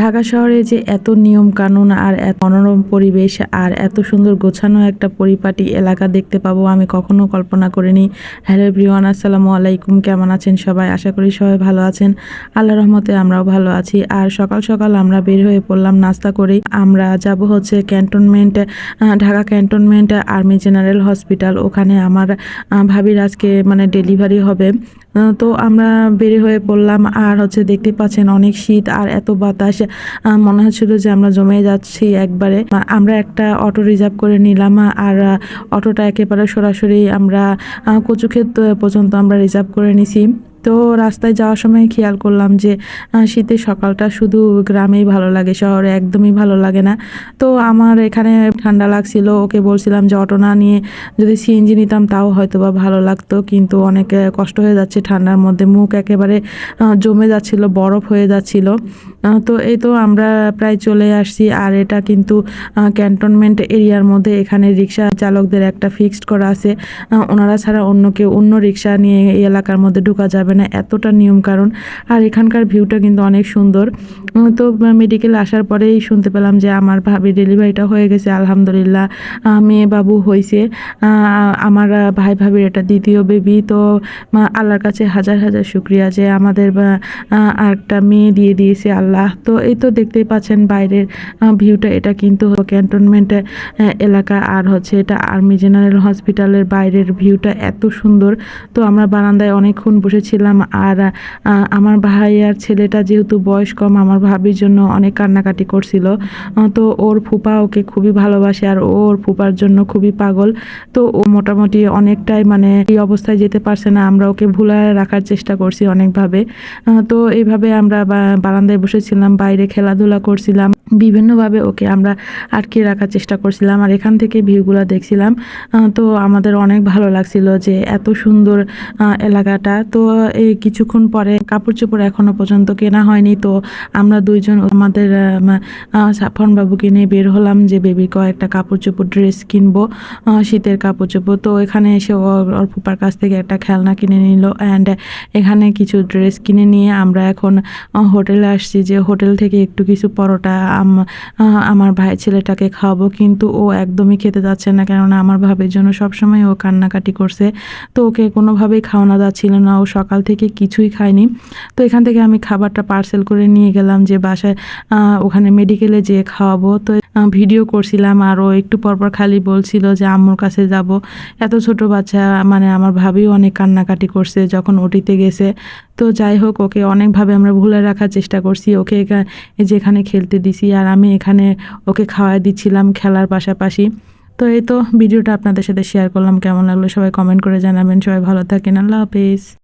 ঢাকা শহরে যে এত নিয়ম কানুন আর এত মনোরম পরিবেশ আর এত সুন্দর গোছানো একটা পরিপাটি এলাকা দেখতে পাবো, আমি কখনো কল্পনা করিনি। হ্যালো ব্রিওয়ান আসসালামু আলাইকুম। কেমন আছেন সবাই? আশা করি সবাই ভালো আছেন। আল্লাহ রহমতে আমরাও ভালো আছি। আর সকাল সকাল আমরা বের হয়ে পড়লাম নাস্তা করেই আমরা যাব হচ্ছে cantonment Dhaka cantonment army general hospital. ওখানে আমার ভাবির আজকে মানে ডেলিভারি হবে। তো আমরা বের হয়ে পড়লাম আর হচ্ছে দেখতে পাচ্ছেন অনেক শীত আর এত বাতাস। মনে হচ্ছিল যে আমরা জমে যাচ্ছি একবারে। আমরা একটা অটো রিজার্ভ করে নিলাম আর অটোটা একেবারে সরাসরি আমরা কচুক্ষেত পর্যন্ত আমরা রিজার্ভ করে নিছি। তো রাস্তায় যাওয়ার সময় খেয়াল করলাম যে শীতের সকালটা শুধু গ্রামেই ভালো লাগে, শহরে একদমই ভালো লাগে না। তো আমার এখানে ঠান্ডা লাগছিল, ওকে বলছিলাম যে, অটো না নিয়ে যদি সিএনজি নিতাম তাও হয়তো বা ভালো লাগতো। কিন্তু অনেক কষ্ট হয়ে যাচ্ছে ঠান্ডার মধ্যে, মুখ একেবারে জমে যাচ্ছিল, বরফ হয়ে যাচ্ছিল। তো এই তো আমরা প্রায় চলে আসছি, আর এটা কিন্তু ক্যান্টনমেন্ট এরিয়ার মধ্যে এখানে রিক্সা চালকদের একটা ফিক্সড করা আছে। ওনারা ছাড়া অন্য কেউ, অন্য রিক্সা নিয়ে এই এলাকার মধ্যে ঢুকা যাবে না এতটা নিয়ম, কারণ আর এখানকার ভিউটা কিন্তু অনেক সুন্দর। তো মেডিকেল আসার পরেই শুনতে পেলাম যে আমার ভাবি ডেলিভারিটা হয়ে গেছে, আলহামদুলিল্লাহ মেয়ে বাবু হয়েছে আমার ভাই ভাবির এটা দ্বিতীয় বেবি তো আল্লাহর কাছে হাজার হাজার শুক্রিয়া যে আমাদের একটা মেয়ে দিয়ে দিয়েছে আল্লাহ। তো, এই তো দেখতেই পাচ্ছেন বাইরের ভিউটা এটা কিন্তু ক্যান্টনমেন্ট এলাকা, আর হচ্ছে এটা আর্মি জেনারেল হসপিটালের বাইরের ভিউটা এত সুন্দর। তো, আমরা বারান্দায় অনেকক্ষণ বসেছিলাম। আর আমার ভাই আর ছেলেটা যেহেতু বয়স কম আমার ভাবির জন্য অনেক কান্নাকাটি করছিল। তো ওর ফুপা ওকে খুবই ভালোবাসে আর ও ওর ফুপার জন্য খুবই পাগল। তো ও মোটামুটি অনেকটাই মানে এই অবস্থায় যেতে পারছে না, আমরা ওকে ভুলায় রাখার চেষ্টা করছি অনেকভাবে। তো এইভাবে আমরা বারান্দায় বসেছিলাম, বাইরে খেলাধুলা করছিলাম। বিভিন্নভাবে ওকে আমরা আটকে রাখার চেষ্টা করছিলাম আর এখান থেকে ভিউগুলো দেখছিলাম। তো আমাদের অনেক ভালো লাগছিল যে এত সুন্দর এলাকাটা। তো এই কিছুক্ষণ পরে কাপড় চোপড় এখনও পর্যন্ত কেনা হয়নি, তো আমরা দুইজন আমাদের বাবুকে নিয়ে বের হলাম যে বেবির কয়েকটা কাপড় চোপড় ড্রেস কিনবো। শীতের কাপড় চোপড় তো এখানে এসে ওর কাছ থেকে একটা খেলনা কিনে নিল অ্যান্ড এখানে কিছু ড্রেস কিনে নিয়ে আমরা এখন হোটেলে আসছি যে, হোটেল থেকে একটু কিছু পরোটা আমার ভাই ছেলেটাকে খাওয়াবো। কিন্তু ও একদমই খেতে যাচ্ছে না, কেননা আমার ভাবির জন্য সবসময় ও কান্নাকাটি করছে। তো ওকে কোনোভাবেই খাওয়ানো যাচ্ছিল না। ও সকাল থেকে কিছুই খাইনি। তো এখান থেকে আমি খাবারটা পার্সেল করে নিয়ে গেলাম যে বাসায় ওখানে মেডিকেলে যেয়ে খাওয়াবো। তো ভিডিও করছিলাম আর ও একটু পরপর খালি বলছিল যে আম্মুর কাছে যাব। এত ছোট বাচ্চা মানে আমার ভাবিও অনেক কান্নাকাটি করছে যখন ওটিতে গেছে। তো যাই হোক, ওকে অনেকভাবে আমরা ভুলে রাখার চেষ্টা করছি। ওকে যেখানে খেলতে দিছি আর আমি এখানে ওকে খাওয়াই দিচ্ছিলাম খেলার পাশাপাশি। তো এই তো, ভিডিওটা আপনাদের সাথে শেয়ার করলাম। কেমন লাগল সবাই কমেন্ট করে জানাবেন। সবাই ভালো থাকেন। আল্লাহ হাফেজ।